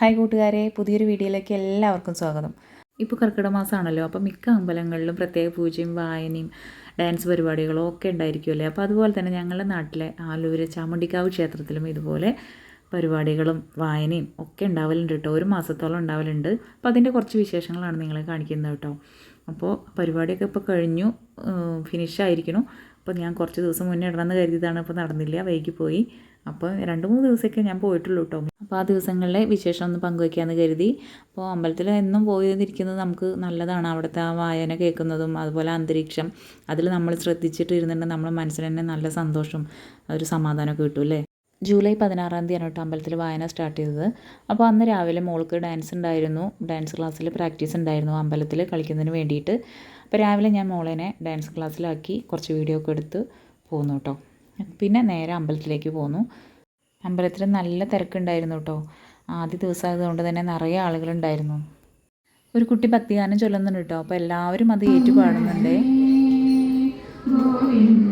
Hi കൂട്ടുകാരെ പുതിയൊരു വീഡിയോയിലേക്ക് എല്ലാവർക്കും സ്വാഗതം. ഇപ്പോൾ കർക്കിടക മാസമാണല്ലോ അപ്പോൾ മിക്ക അമ്പലങ്ങളിലും പ്രത്യേക പൂജയും വായനയും ഡാൻസ് പരിപാടികളും ഒക്കെ ഉണ്ടായിരിക്കുമല്ലേ അപ്പോൾ അതുപോലെ തന്നെ ഞങ്ങളുടെ നാട്ടിലെ ആലൂര് ചാമുണ്ടിക്കാവ് ക്ഷേത്രത്തിലും ഇതുപോലെ പരിപാടികളും വായനയും ഒക്കെ ഉണ്ടാവലുണ്ട് കേട്ടോ. ഒരു മാസത്തോളം ഉണ്ടാവലുണ്ട്. അപ്പോൾ അതിന്റെ കുറച്ച് വിശേഷങ്ങളാണ് നിങ്ങളെ കാണിക്കുന്നത് കേട്ടോ. അപ്പോൾ പരിപാടിയൊക്കെ ഇപ്പോൾ കഴിഞ്ഞു ഫിനിഷ് ആയിരിക്കണം അപ്പോൾ ഞാൻ കുറച്ച് ദിവസം മുന്നേ ഇടണമെന്ന് കരുതിയതാണ് അപ്പോൾ നടന്നില്ല വൈകി പോയി. അപ്പോൾ രണ്ട് മൂന്ന് ദിവസമൊക്കെ ഞാൻ പോയിട്ടുള്ളൂ കേട്ടോ. അപ്പോൾ ആ ദിവസങ്ങളിലെ വിശേഷം ഒന്ന് പങ്കുവയ്ക്കാമെന്ന് കരുതി. അപ്പോൾ അമ്പലത്തിൽ എന്നും പോയിരിക്കുന്നത് നമുക്ക് നല്ലതാണ്. അവിടുത്തെ ആ വായന കേൾക്കുന്നതും അതുപോലെ അന്തരീക്ഷം അതിൽ നമ്മൾ ശ്രദ്ധിച്ചിട്ട് ഇരുന്നിട്ടുണ്ടെങ്കിൽ നമ്മുടെ മനസ്സിന് തന്നെ നല്ല സന്തോഷം ഒരു സമാധാനമൊക്കെ കിട്ടും അല്ലേ? ജൂലൈ പതിനാറാം തീയതിയാണ് കേട്ടോ അമ്പലത്തിൽ വായന സ്റ്റാർട്ട് ചെയ്തത്. അപ്പോൾ അന്ന് രാവിലെ മോൾക്ക് ഡാൻസ് ഉണ്ടായിരുന്നു. ഡാൻസ് ക്ലാസ്സിൽ പ്രാക്ടീസ് ഉണ്ടായിരുന്നു അമ്പലത്തിൽ കളിക്കുന്നതിന് വേണ്ടിയിട്ട്. അപ്പോൾ രാവിലെ ഞാൻ മോളേനെ ഡാൻസ് ക്ലാസ്സിലാക്കി കുറച്ച് വീഡിയോ ഒക്കെ എടുത്ത് പോന്നു കേട്ടോ. പിന്നെ നേരെ അമ്പലത്തിലേക്ക് പോന്നു. അമ്പലത്തിൽ നല്ല തിരക്കുണ്ടായിരുന്നു കേട്ടോ. ആദ്യ ദിവസം ആയതുകൊണ്ട് തന്നെ നിറയെ ആളുകളുണ്ടായിരുന്നു. ഒരു കുട്ടി ഭക്തിഗാനം ചൊല്ലുന്നുണ്ട് കേട്ടോ. അപ്പോൾ എല്ലാവരും അത് ഏറ്റുപാടുന്നുണ്ട്. കട്ടത്തൈരും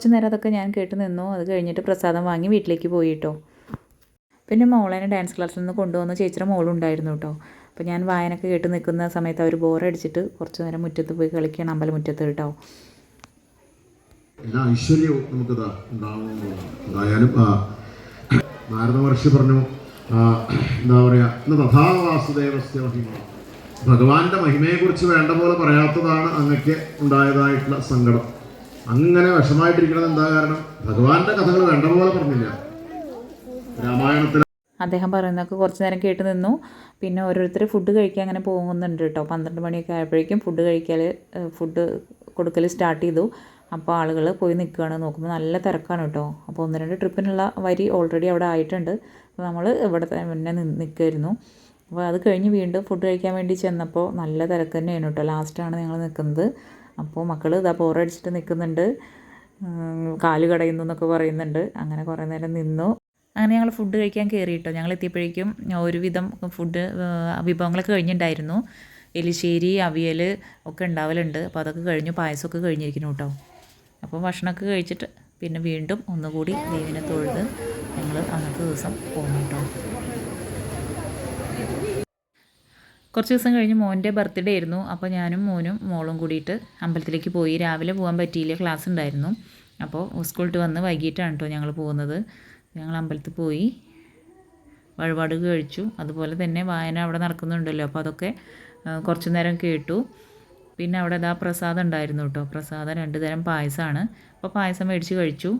കുറച്ച് നേരം അതൊക്കെ ഞാൻ കേട്ട് നിന്നു. അത് കഴിഞ്ഞിട്ട് പ്രസാദം വാങ്ങി വീട്ടിലേക്ക് പോയി കേട്ടോ പിന്നെ മോളേനെ ഡാൻസ് ക്ലാസ്സിൽ നിന്ന് കൊണ്ടുവന്ന ചേച്ചിയുടെ മോളുണ്ടായിരുന്നു കേട്ടോ അപ്പോൾ ഞാൻ വായനൊക്കെ കേട്ട് നിൽക്കുന്ന സമയത്ത് അവർ ബോറടിച്ചിട്ട് കുറച്ച് നേരം മുറ്റത്ത് പോയി കളിക്കുകയാണ് അമ്പലമുറ്റത്ത് കേട്ടോ എല്ലാ ഐശ്വര്യവും നമുക്കിത് പറഞ്ഞു എന്താ പറയുക തഥാ വാസുദേവസ്യ മഹിമ വേണ്ട പോലെ പറയാത്തതാണ് അങ്ങക്ക് ഉണ്ടായതായിട്ടുള്ള സങ്കടം. അങ്ങനെ വിഷമായിട്ടിരിക്കണത് എന്താ കാരണം? ഭഗവാന്റെ കഥകൾ വേണ്ട പോലെ പറഞ്ഞില്ല. രാമായണത്തിൽ അദ്ദേഹം പറയുന്നതൊക്കെ കുറച്ച് നേരം കേട്ട് നിന്നു. പിന്നെ ഓരോരുത്തർ ഫുഡ് കഴിക്കാൻ അങ്ങനെ പോകുന്നുണ്ട് കേട്ടോ പന്ത്രണ്ട് മണിയൊക്കെ ആയപ്പോഴേക്കും ഫുഡ് കഴിക്കൽ ഫുഡ് കൊടുക്കൽ സ്റ്റാർട്ട് ചെയ്തു. അപ്പോൾ ആളുകൾ പോയി നിൽക്കുകയാണ് നോക്കുമ്പോൾ നല്ല തിരക്കാണ് കേട്ടോ അപ്പോൾ ഒന്ന് രണ്ട് ട്രിപ്പിനുള്ള വരി ഓൾറെഡി അവിടെ ആയിട്ടുണ്ട്. അപ്പോൾ നമ്മൾ ഇവിടെ തന്നെ നിൽക്കുമായിരുന്നു അപ്പോൾ അത് കഴിഞ്ഞ് വീണ്ടും ഫുഡ് കഴിക്കാൻ വേണ്ടി ചെന്നപ്പോൾ നല്ല തിരക്ക് തന്നെയാണ് കേട്ടോ ലാസ്റ്റാണ് ഞങ്ങൾ നിൽക്കുന്നത് അപ്പോൾ മക്കൾ ഇതാ ബോറടിച്ചിട്ട് നിൽക്കുന്നുണ്ട്. കാൽ കടയുന്നു എന്നൊക്കെ പറയുന്നുണ്ട്. അങ്ങനെ കുറേ നേരം നിന്നു. അങ്ങനെ ഞങ്ങൾ ഫുഡ് കഴിക്കാൻ കയറിയിട്ടോ ഞങ്ങൾ എത്തിയപ്പോഴേക്കും ഒരുവിധം ഫുഡ് വിഭവങ്ങളൊക്കെ കഴിഞ്ഞിട്ടുണ്ടായിരുന്നു എലിശ്ശേരി അവിയൽ ഒക്കെ ഉണ്ടാവലുണ്ട്. അപ്പോൾ അതൊക്കെ കഴിഞ്ഞു. പായസമൊക്കെ കഴിഞ്ഞിരിക്കുന്നു കേട്ടോ. അപ്പോൾ ഭക്ഷണമൊക്കെ കഴിച്ചിട്ട് പിന്നെ വീണ്ടും ഒന്നുകൂടി ദേവിനെ തൊഴുത് ഞങ്ങൾ അന്നത്തെ ദിവസം പോന്നു കേട്ടോ. കുറച്ച് ദിവസം കഴിഞ്ഞ് മോന്റെ ബർത്ത്ഡേ ആയിരുന്നു. അപ്പോൾ ഞാനും മോനും മോളും കൂടിയിട്ട് അമ്പലത്തിലേക്ക് പോയി. രാവിലെ പോകാൻ പറ്റിയില്ല. ക്ലാസ് ഉണ്ടായിരുന്നു. അപ്പോൾ സ്കൂളിട്ട് വന്ന് വൈകിട്ടാണ് കേട്ടോ ഞങ്ങൾ പോകുന്നത്. ഞങ്ങൾ അമ്പലത്തിൽ പോയി. വഴിപാട് കഴിച്ചു. അതുപോലെ തന്നെ വായന അവിടെ നടക്കുന്നുണ്ടല്ലോ. അപ്പോൾ അതൊക്കെ കുറച്ച് നേരം കേട്ടു. പിന്നെ അവിടെ ഇതാ പ്രസാദം ഉണ്ടായിരുന്നു കേട്ടോ പ്രസാദം രണ്ട് തരം പായസമാണ്. അപ്പോൾ പായസം മേടിച്ച് കഴിച്ചു.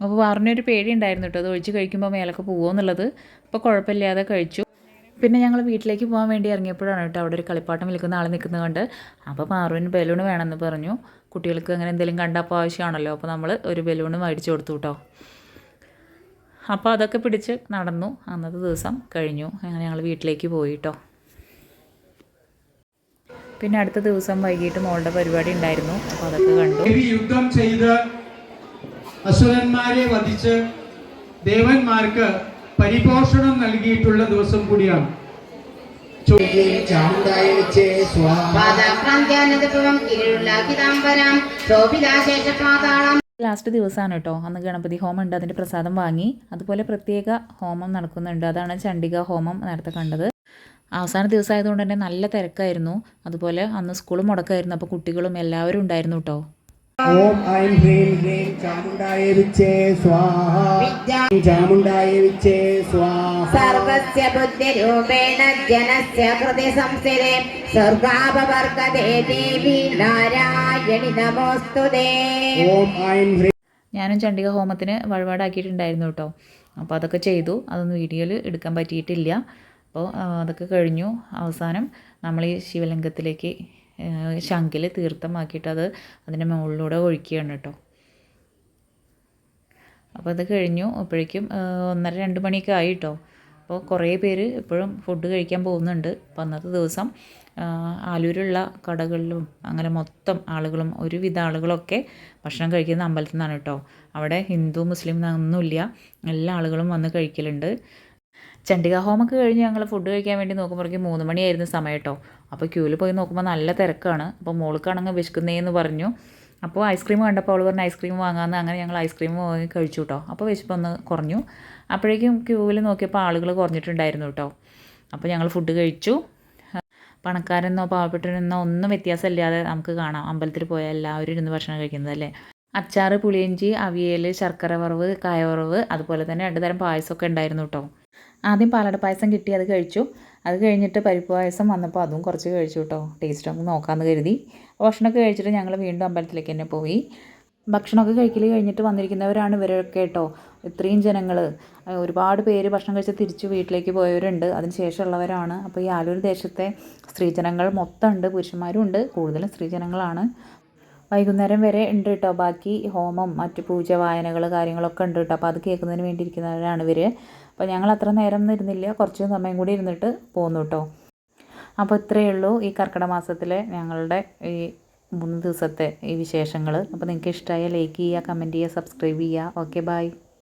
അപ്പോൾ വാറിനൊരു പേടി ഉണ്ടായിരുന്നു കേട്ടോ അത് ഒഴിച്ച് കഴിക്കുമ്പോൾ മേലൊക്കെ പോകുമോ എന്നുള്ളത്. അപ്പോൾ കുഴപ്പമില്ലാതെ കഴിച്ചു. പിന്നെ ഞങ്ങൾ വീട്ടിലേക്ക് പോകാൻ വേണ്ടി ഇറങ്ങിയപ്പോഴാണ് കേട്ടോ അവിടെ ഒരു കളിപ്പാട്ടം വിൽക്കുന്ന ആൾ നിൽക്കുന്നത് കൊണ്ട്. അപ്പോൾ പാറുവിന് ബലൂൺ വേണമെന്ന് പറഞ്ഞു. കുട്ടികൾക്ക് അങ്ങനെ എന്തെങ്കിലും കണ്ടപ്പോൾ ആവശ്യമാണല്ലോ. അപ്പോൾ നമ്മൾ ഒരു ബലൂൺ മേടിച്ചു കൊടുത്തു കേട്ടോ. അപ്പോൾ അതൊക്കെ പിടിച്ച് നടന്നു. അന്നത്തെ ദിവസം കഴിഞ്ഞു. അങ്ങനെ ഞങ്ങൾ വീട്ടിലേക്ക് പോയി കേട്ടോ. പിന്നെ അടുത്ത ദിവസം വൈകിട്ട് മോളുടെ പരിപാടി ഉണ്ടായിരുന്നു. അപ്പോൾ അതൊക്കെ കണ്ടു. യുദ്ധം ചെയ്ത് അസുരന്മാരെ വധിച്ച് ദേവന്മാർക്ക് പരിപോഷണം നൽകിയിട്ടുള്ള ദിവസം കൂടിയാണ്. ലാസ്റ്റ് ദിവസമാണ് കേട്ടോ. അന്ന് ഗണപതി ഹോമം ഉണ്ട് അതിന്റെ പ്രസാദം വാങ്ങി. അതുപോലെ പ്രത്യേക ഹോമം നടക്കുന്നുണ്ട്. അതാണ് ചണ്ഡിക ഹോമം നേരത്തെ കണ്ടത്. അവസാന ദിവസമായതുകൊണ്ട് തന്നെ നല്ല തിരക്കായിരുന്നു. അതുപോലെ അന്ന് സ്കൂൾ മുടക്കായിരുന്നു. അപ്പോൾ കുട്ടികളും എല്ലാവരും ഉണ്ടായിരുന്നു കേട്ടോ. ഓം ഐം ഹ്രീം ഹ്രീം ചാമുണ്ടായ വിച്ചേ സ്വാഹ ചാമുണ്ടായ വിച്ചേ സ്വാഹ. സർവസ്യ ബുദ്ധിരൂപേണ ജനസ്യ കൃതി സംസ്ഥിതേ സ്വർഗാപവർഗതേ ദേവി നാരായണി നമോസ്തുതേ ഓം ഐം ഹ്രീം. ഞാനും ചണ്ഡിക ഹോമത്തിന് വഴിപാടാക്കിയിട്ടുണ്ടായിരുന്നു കേട്ടോ. അപ്പോൾ അതൊക്കെ ചെയ്തു. അതൊന്നും വീഡിയോയിൽ എടുക്കാൻ പറ്റിയിട്ടില്ല. അപ്പോൾ അതൊക്കെ കഴിഞ്ഞു. അവസാനം നമ്മൾ ഈ ശിവലിംഗത്തിലേക്ക് ശങ്കിൽ തീർത്ഥമാക്കിയിട്ട് അത് അതിന്റെ മുകളിലൂടെ ഒഴിക്കുകയാണ് കേട്ടോ അപ്പോൾ അത് കഴിഞ്ഞു. അപ്പോഴേക്കും ഒന്നര രണ്ട് മണിയൊക്കെ ആയി കേട്ടോ അപ്പോൾ കുറേ പേര് ഇപ്പോഴും ഫുഡ് കഴിക്കാൻ പോകുന്നുണ്ട്. അപ്പോൾ അന്നത്തെ ദിവസം ആലൂരുള്ള കടകളിലും അങ്ങനെ മൊത്തം ആളുകളും ഒരുവിധ ആളുകളൊക്കെ ഭക്ഷണം കഴിക്കുന്ന അമ്പലത്തിൽ നിന്നാണ് കേട്ടോ അവിടെ ഹിന്ദു മുസ്ലിം എന്നൊന്നുമില്ല എല്ലാ ആളുകളും വന്ന് കഴിക്കലുണ്ട്. ചണ്ഡിക ഹോമൊക്കെ കഴിഞ്ഞ് ഞങ്ങൾ ഫുഡ് കഴിക്കാൻ വേണ്ടി നോക്കുമ്പോഴേക്കും മൂന്ന് മണിയായിരുന്നു സമയം കേട്ടോ അപ്പോൾ ക്യൂവിൽ പോയി നോക്കുമ്പോൾ നല്ല തിരക്കാണ്. അപ്പോൾ മോൾക്കാണെങ്കിൽ വിശക്കുന്നേന്ന് പറഞ്ഞു. അപ്പോൾ ഐസ്ക്രീം കണ്ടപ്പോൾ അവൾ പറഞ്ഞു ഐസ്ക്രീം വാങ്ങാമെന്ന് അങ്ങനെ ഞങ്ങൾ ഐസ്ക്രീം വാങ്ങി കഴിച്ചു കേട്ടോ അപ്പോൾ വിശപ്പ് ഒന്ന് കുറഞ്ഞു. അപ്പോഴേക്കും ക്യൂവിൽ നോക്കിയപ്പോൾ ആളുകൾ കുറഞ്ഞിട്ടുണ്ടായിരുന്നു കേട്ടോ അപ്പോൾ ഞങ്ങൾ ഫുഡ് കഴിച്ചു. പണക്കാരെന്നോ പാവപ്പെട്ടവരെന്നോ ഒന്നും വ്യത്യാസമില്ലാതെ നമുക്ക് കാണാം. അമ്പലത്തിൽ പോയാൽ എല്ലാവരും ഇരുന്ന് ഭക്ഷണം കഴിക്കുന്നതല്ലേ അച്ചാറ് പുളിയിഞ്ചി അവിയൽ ശർക്കര വറവ് കായവറവ് അതുപോലെ തന്നെ രണ്ട് തരം പായസമൊക്കെ ഉണ്ടായിരുന്നു കേട്ടോ ആദ്യം പാലട പായസം കിട്ടി അത് കഴിച്ചു. അത് കഴിഞ്ഞിട്ട് പരിപ്പ് പായസം വന്നപ്പോൾ അതും കുറച്ച് കഴിച്ചു കേട്ടോ ടേസ്റ്റ് നമുക്ക് നോക്കാമെന്ന് കരുതി. ഭക്ഷണമൊക്കെ കഴിച്ചിട്ട് ഞങ്ങൾ വീണ്ടും അമ്പലത്തിലേക്ക് തന്നെ പോയി. ഭക്ഷണമൊക്കെ കഴിക്കൽ കഴിഞ്ഞിട്ട് വന്നിരിക്കുന്നവരാണ് ഇവരൊക്കെ കേട്ടോ ഇത്രയും ജനങ്ങൾ ഒരുപാട് പേര് ഭക്ഷണം കഴിച്ച് തിരിച്ച് വീട്ടിലേക്ക് പോയവരുണ്ട്. അതിന് ശേഷമുള്ളവരാണ്. അപ്പോൾ ഈ ആലൂർ ദേശത്തെ സ്ത്രീജനങ്ങൾ മൊത്തം ഉണ്ട് പുരുഷന്മാരും ഉണ്ട്. കൂടുതലും സ്ത്രീജനങ്ങളാണ്. വൈകുന്നേരം വരെ ഉണ്ട് കേട്ടോ ബാക്കി ഹോമം മറ്റ് പൂജ വായനകൾ കാര്യങ്ങളൊക്കെ ഉണ്ട് കേട്ടോ അപ്പോൾ അത് കേൾക്കുന്നതിന് വേണ്ടിയിരിക്കുന്നവരാണ് ഇവർ അപ്പോൾ ഞങ്ങൾ അത്ര നേരം ഇരുന്നില്ല. കുറച്ച് സമയം കൂടി ഇരുന്നിട്ട് പോന്നു കേട്ടോ. അപ്പോൾ ഇത്രയേ ഉള്ളൂ ഈ കർക്കിടക മാസത്തിലെ ഞങ്ങളുടെ ഈ മൂന്ന് ദിവസത്തെ ഈ വിശേഷങ്ങൾ. അപ്പോൾ നിങ്ങൾക്ക് ഇഷ്ടമായ ലൈക്ക് ചെയ്യുക കമന്റ് ചെയ്യുക സബ്സ്ക്രൈബ് ചെയ്യുക. Okay bye